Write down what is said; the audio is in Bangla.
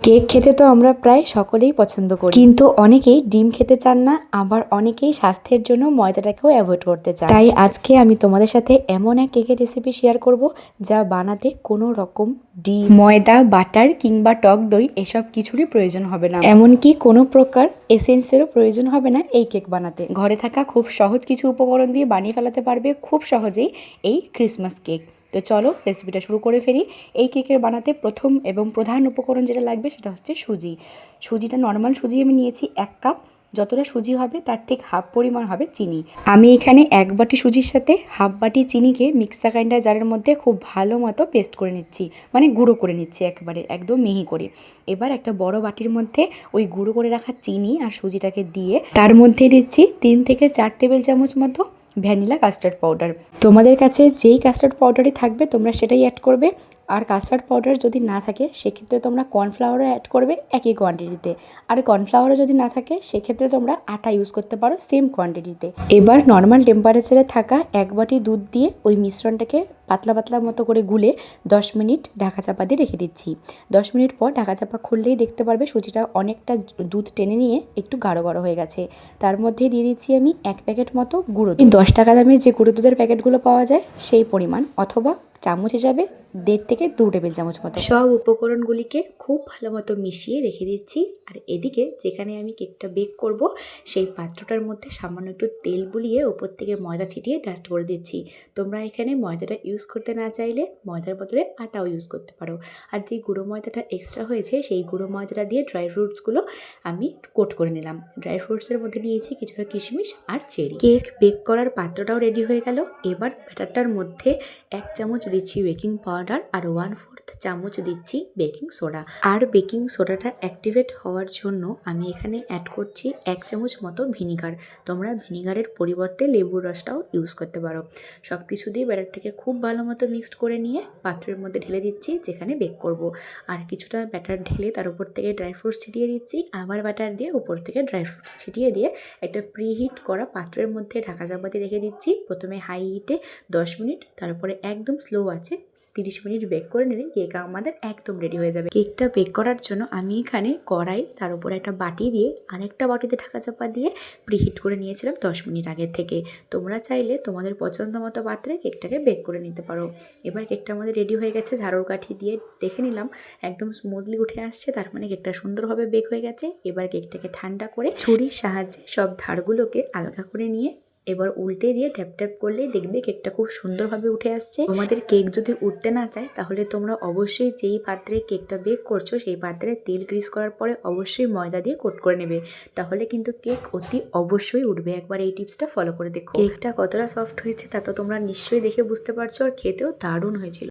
কেক খেতে তো আমরা প্রায় সকলেই পছন্দ করি। কিন্তু অনেকেই ডিম খেতে চান না, আবার অনেকেই স্বাস্থ্যের জন্য ময়দাটাকেও অ্যাভয়েড করতে চান। তাই আজকে আমি তোমাদের সাথে এমন এক কেকের রেসিপি শেয়ার করব, যা বানাতে কোনো রকম ডিম, ময়দা, বাটার কিংবা টক দই এসব কিছুরই প্রয়োজন হবে না। এমনকি কোনো প্রকার এসেন্সেরও প্রয়োজন হবে না এই কেক বানাতে। ঘরে থাকা খুব সহজ কিছু উপকরণ দিয়ে বানিয়ে ফেলাতে পারবে খুব সহজেই এই ক্রিসমাস কেক তো চলো রেসিপিটা শুরু করে ফেলি। এই কেকের বানাতে প্রথম এবং প্রধান উপকরণ যেটা লাগবে সেটা হচ্ছে সুজি। সুজিটা নর্মাল সুজি আমি নিয়েছি এক কাপ যতটা সুজি হবে তার ঠিক হাফ পরিমাণ হবে চিনি। আমি এখানে এক বাটি সুজির সাথে হাফ বাটি চিনিকে মিক্সার গ্রাইন্ডার জারের মধ্যে খুব ভালো মতো পেস্ট করে নিচ্ছি। মানে গুঁড়ো করে নিচ্ছি একবারে, একদম মিহি করে। এবার একটা বড় বাটির মধ্যে ওই গুঁড়ো করে রাখা চিনি আর সুজিটাকে দিয়ে তার মধ্যে দিচ্ছি তিন থেকে চার টেবিল চামচ মতো ভ্যানিলা কাস্টার্ড পাউডার। তোমাদের কাছে যেই কাস্টার্ড পাউডারই থাকবে, তোমরা সেটাই অ্যাড করবে। আর কাস্টার্ড পাউডার যদি না থাকে, সেক্ষেত্রে তোমরা কর্নফ্লাওয়ারও অ্যাড করবে একই কোয়ান্টিটিতে আর কর্নফ্লাওয়ারও যদি না থাকে, সেক্ষেত্রে তোমরা আটা ইউজ করতে পারো সেম কোয়ান্টিটিতে এবার নর্মাল টেম্পারেচারে থাকা এক বাটি দুধ দিয়ে ওই মিশ্রণটাকে পাতলা পাতলা মতো করে গুলে দশ মিনিট ঢাকা চাপা দিয়ে রেখে দিচ্ছি দশ মিনিট পর ঢাকা চাপা খুললেই দেখতে পারবে সুজিটা অনেকটা দুধ টেনে নিয়ে একটু গাঢ় গাঢ় হয়ে গেছে তার মধ্যে দিয়ে দিচ্ছি আমি এক প্যাকেট মতো গুঁড়ো। দশ টাকা দামের যে গুঁড়ো দুধের প্যাকেটগুলো পাওয়া যায় সেই পরিমাণ অথবা চামচ হিসাবে দেড় থেকে দু টেবিল চামচ মতো। সব উপকরণগুলিকে খুব ভালো মতো মিশিয়ে রেখে দিচ্ছি। আর এদিকে যেখানে আমি কেকটা বেক করব, সেই পাত্রটার মধ্যে সামান্য একটু তেল বুলিয়ে ওপর থেকে ময়দা ছিটিয়ে ডাস্ট করে দিচ্ছি। তোমরা এখানে ময়দাটা ইউজ করতে না চাইলে ময়দার বদলে আটাও ইউজ করতে পারো। আর যে গুঁড়ো ময়দাটা এক্সট্রা হয়েছে, সেই গুঁড়ো ময়দাটা দিয়ে ড্রাই ফ্রুটসগুলো আমি কোট করে নিলাম। ড্রাই ফ্রুটসের মধ্যে নিয়েছি কিছুটা কিশমিশ আর চেরি। কেক বেক করার পাত্রটাও রেডি হয়ে গেল। এবার ব্যাটারটার মধ্যে এক চামচ দিচ্ছি বেকিং পাউডার আর ওয়ান ফোর্থ চামচ দিচ্ছি বেকিং সোডা। আর বেকিং সোডাটা অ্যাক্টিভেট হওয়ার জন্য আমি এখানে অ্যাড করছি এক চামচ মতো ভিনিগার। তোমরা ভিনিগারের পরিবর্তে লেবুর রসটাও ইউজ করতে পারো। সব কিছু দিয়ে ব্যাটারটাকে খুব ভালো মতো মিক্সড করে নিয়ে পাত্রের মধ্যে ঢেলে দিচ্ছি যেখানে বেক করব। আর কিছুটা ব্যাটার ঢেলে তার উপর থেকে ড্রাই ফ্রুটস ছিটিয়ে দিচ্ছি। আবার ব্যাটার দিয়ে উপর থেকে ড্রাই ফ্রুটস ছিটিয়ে দিয়ে একটা প্রিহিট করা পাত্রের মধ্যে ঢাকা চাপাতে রেখে দিচ্ছি। প্রথমে হাই হিটে দশ মিনিট, তারপরে একদম স্লো আছে। তিরিশ মিনিট বেক করে নিলে কেক আমাদের একদম রেডি হয়ে যাবে। কেকটা বেক করার জন্য আমি এখানে কড়াই, তার উপরে একটা বাটি দিয়ে আরেকটা বাটিতে ঢাকা চাপা দিয়ে প্রিহিট করে নিয়েছিলাম দশ মিনিট আগের থেকে। তোমরা চাইলে তোমাদের পছন্দ মতো পাত্রে কেকটাকে বেক করে নিতে পারো। এবার কেকটা আমাদের রেডি হয়ে গেছে, ঝাড়ুর কাঠি দিয়ে দেখে নিলাম, একদম স্মুথলি উঠে আসছে, তার মানে কেকটা সুন্দরভাবে বেক হয়ে গেছে। এবার কেকটাকে ঠান্ডা করে ছুরির সাহায্যে সব ধারগুলোকে আলগা করে নিয়ে এবার উল্টে দিয়ে ট্যাপ ট্যাপ করলেই দেখবে কেকটা খুব সুন্দরভাবে উঠে আসছে। তোমাদের কেক যদি উঠতে না চায়, তাহলে তোমরা অবশ্যই যেই পাত্রে কেকটা বেক করছ, সেই পাত্রে তেল গ্রিস করার পরে অবশ্যই ময়দা দিয়ে কোট করে নেবে। তাহলে কিন্তু কেক অতি অবশ্যই উঠবে। একবার এই টিপসটা ফলো করে দেখো। কেকটা কতটা সফট হয়েছে তা তো তোমরা নিশ্চয়ই দেখে বুঝতে পারছ আর খেতেও দারুণ হয়েছিল।